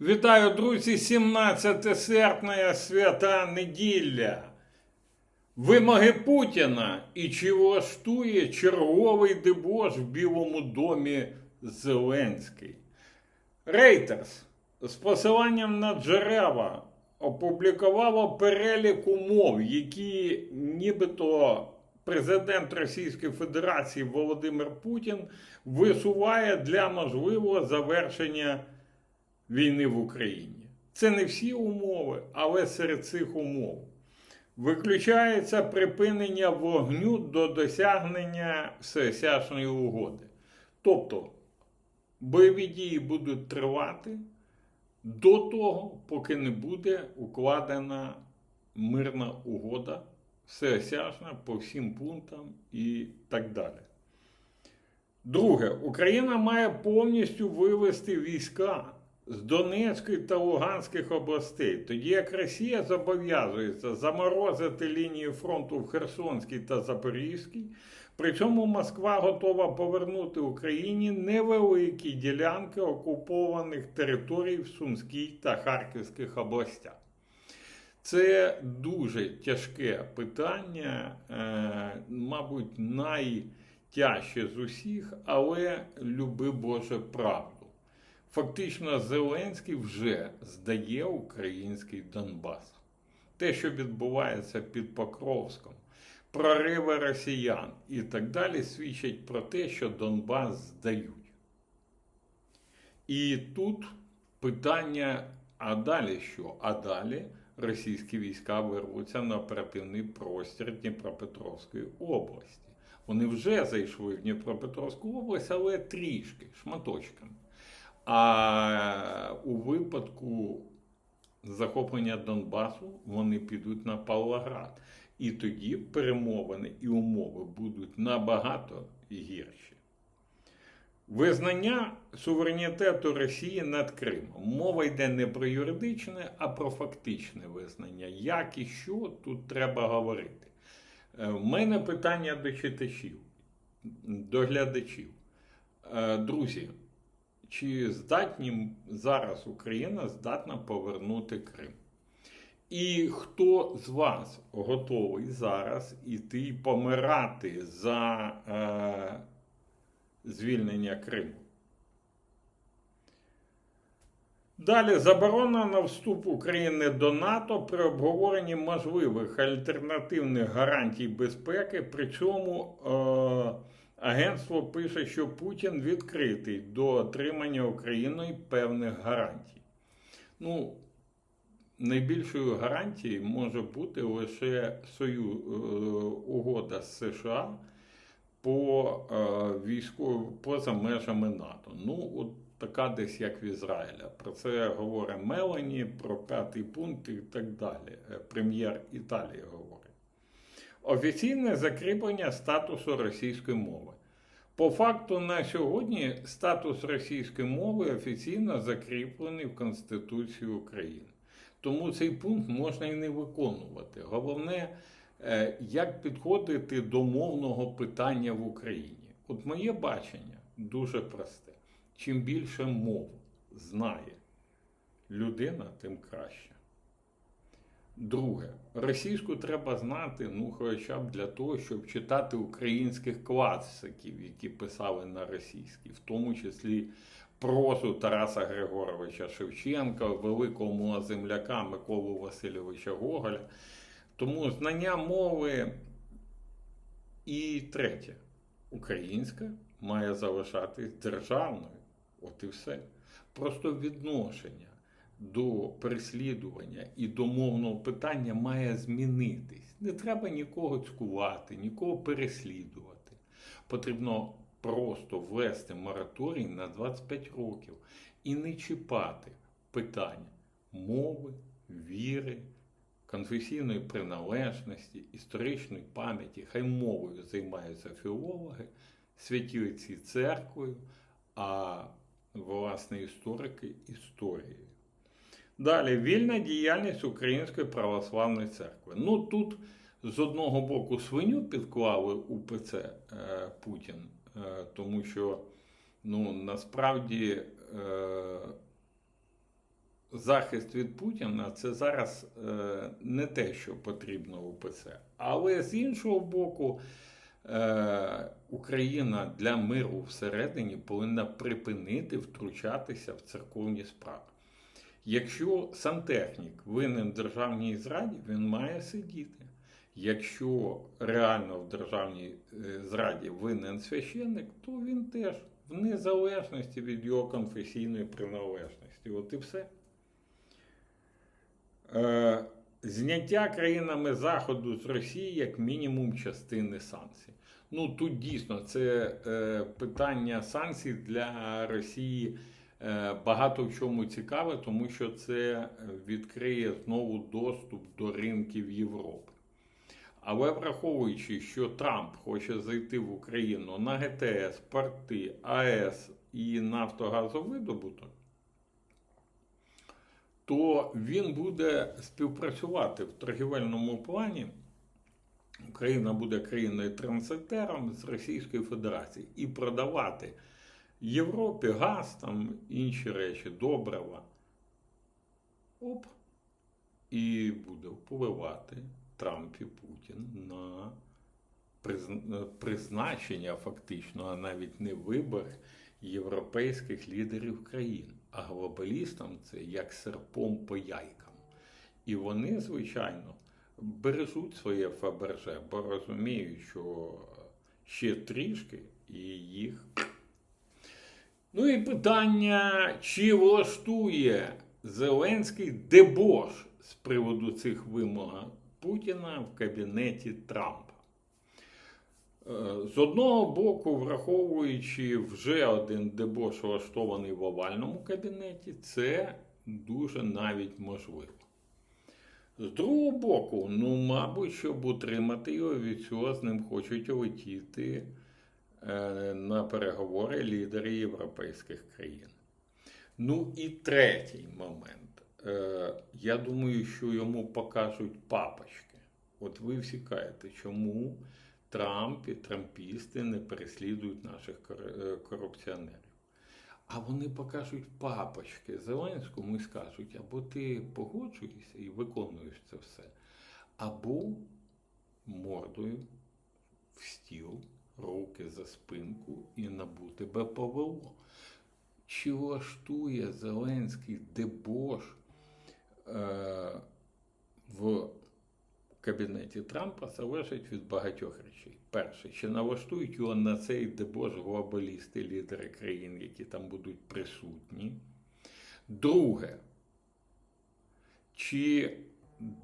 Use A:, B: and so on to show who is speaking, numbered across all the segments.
A: Вітаю, друзі! 17 серпня свята неділя. Вимоги Путіна і чи влаштує черговий дебош в Білому домі Зеленський. Рейтерс з посиланням на джерела опублікувало перелік умов, які нібито президент Російської Федерації Володимир Путін висуває для можливого завершення війни в Україні. Це не всі умови, але серед цих умов виключається припинення вогню до досягнення всеосяжної угоди. Тобто бойові дії будуть тривати до того, поки не буде укладена мирна угода, всеосяжна по всім пунктам і так далі. Друге, Україна має повністю вивести війська з Донецької та Луганських областей, тоді як Росія зобов'язується заморозити лінію фронту в Херсонській та Запорізькій. При цьому Москва готова повернути Україні невеликі ділянки окупованих територій в Сумській та Харківських областях. Це дуже тяжке питання, е, мабуть, найтяжче з усіх, але люби Боже правду. Фактично, Зеленський вже здає український Донбас. Те, що відбувається під Покровськом, прориви росіян і так далі, свідчать про те, що Донбас здають. І тут питання: а далі що? А далі російські війська вирвуться на оперативний простір Дніпропетровської області. Вони вже зайшли в Дніпропетровську область, але трішки, шматочками. А у випадку захоплення Донбасу вони підуть на Павлоград. І тоді перемовини і умови будуть набагато гірші. Визнання суверенітету Росії над Кримом. Мова йде не про юридичне, а про фактичне визнання. Як і що тут треба говорити. У мене питання до читачів, до глядачів. Е, Друзі, чи здатні зараз Україна здатна повернути Крим? І хто з вас готовий зараз іти помирати за е, звільнення Криму? Далі заборона на вступ України до НАТО при обговоренні можливих альтернативних гарантій безпеки. При цьому е, агентство пише, що Путін відкритий до отримання Україною певних гарантій. Ну, найбільшою гарантією може бути лише сою, е, угода з США по е, військову поза межами НАТО. Ну, от така десь як в Ізраїля. Про це говорить Мелані, про п'ятий пункт і так далі. Е, Прем'єр Італії говорить. Офіційне закріплення статусу російської мови. По факту на сьогодні статус російської мови офіційно закріплений в Конституції України. Тому цей пункт можна і не виконувати. Головне, е, як підходити до мовного питання в Україні. От моє бачення дуже просте. Чим більше мов знає людина, тим краще. Друге, російську треба знати, ну, хоча б для того, щоб читати українських класиків, які писали на російській, в тому числі прозу Тараса Григоровича Шевченка, великого земляка Миколу Васильовича Гоголя. Тому знання мови і третє, українська має залишатись державною. От і все. Просто відношення до переслідування і до мовного питання має змінитись. Не треба нікого цькувати, нікого переслідувати. Потрібно просто ввести мораторій на 25 років і не чіпати питання мови, віри, конфесійної приналежності, історичної пам'яті. Хай мовою займаються філологи, святі отці церквою, а власне історики історією. Далі вільна діяльність Української православної церкви. Ну тут з одного боку свиню підклали УПЦ е, Путін, е, тому що ну, насправді е, захист від Путіна це зараз е, не те, що потрібно УПЦ. Але з іншого боку, е, Україна для миру всередині повинна припинити втручатися в церковні справи. Якщо сантехнік винен в державній зраді, він має сидіти. Якщо реально в державній е, зраді винен священник, то він теж в незалежності від його конфесійної приналежності. От і все. Е, зняття країнами Заходу з Росії як мінімум частини санкцій. Ну тут дійсно це е, питання санкцій для Росії багато в чому цікаве, тому що це відкриє знову доступ до ринків Європи. Але враховуючи, що Трамп хоче зайти в Україну на ГТС, порти, АЕС і нафтогазовидобуток, то він буде співпрацювати в торгівельному плані. Україна буде країною транзитером з Російської Федерації і продавати Європі газ, там інші речі, добрива. Оп. І буде впливати Трамп і Путін на призначення фактично, а навіть не вибір європейських лідерів країн. А глобалістам це як серпом по яйкам. І вони, звичайно, бережуть своє Фаберже, бо розуміють, що ще трішки і їх. Ну і питання, чи влаштує Зеленський дебош з приводу цих вимог Путіна в кабінеті Трампа. Е, З одного боку, враховуючи вже один дебош влаштований в овальному кабінеті, це дуже навіть можливо. З другого боку, ну, мабуть, щоб утримати його від цього, з ним хочуть летіти на переговори лідери європейських країн. Ну і третій момент. Е, я думаю, що йому покажуть папочки. От ви всі кажете, чому Трамп і трампісти не переслідують наших е, корупціонерів. А вони покажуть папочки Зеленському і скажуть, або ти погоджуєшся і виконуєш це все, або мордою в стіл, руки за спинку і набути БПВО. Чи влаштує Зеленський дебош е, в кабінеті Трампа залежить від багатьох речей. Перше, чи налаштують його на цей дебош глобалісти, лідери країн, які там будуть присутні. Друге, чи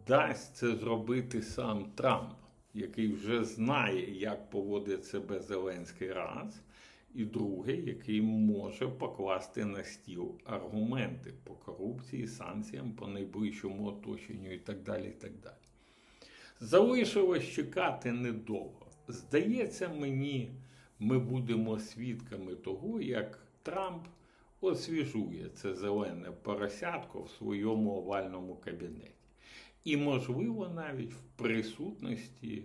A: дасть це зробити сам Трамп, який вже знає, як поводить себе Зеленський раз. І друге, який може покласти на стіл аргументи по корупції, санкціям, по найближчому оточенню і так далі. і так далі. Залишилось чекати недовго. Здається мені, ми будемо свідками того, як Трамп освіжує це зелене поросятко в своєму овальному кабінеті. І, можливо, навіть в присутності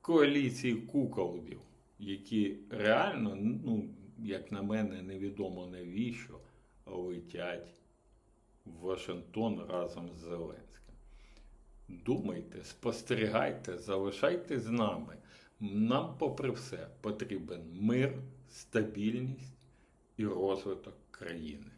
A: коаліції куколдів, які реально, ну, як на мене, невідомо навіщо летять в Вашингтон разом з Зеленським. Думайте, спостерігайте, залишайте з нами. Нам, попри все, потрібен мир, стабільність і розвиток країни.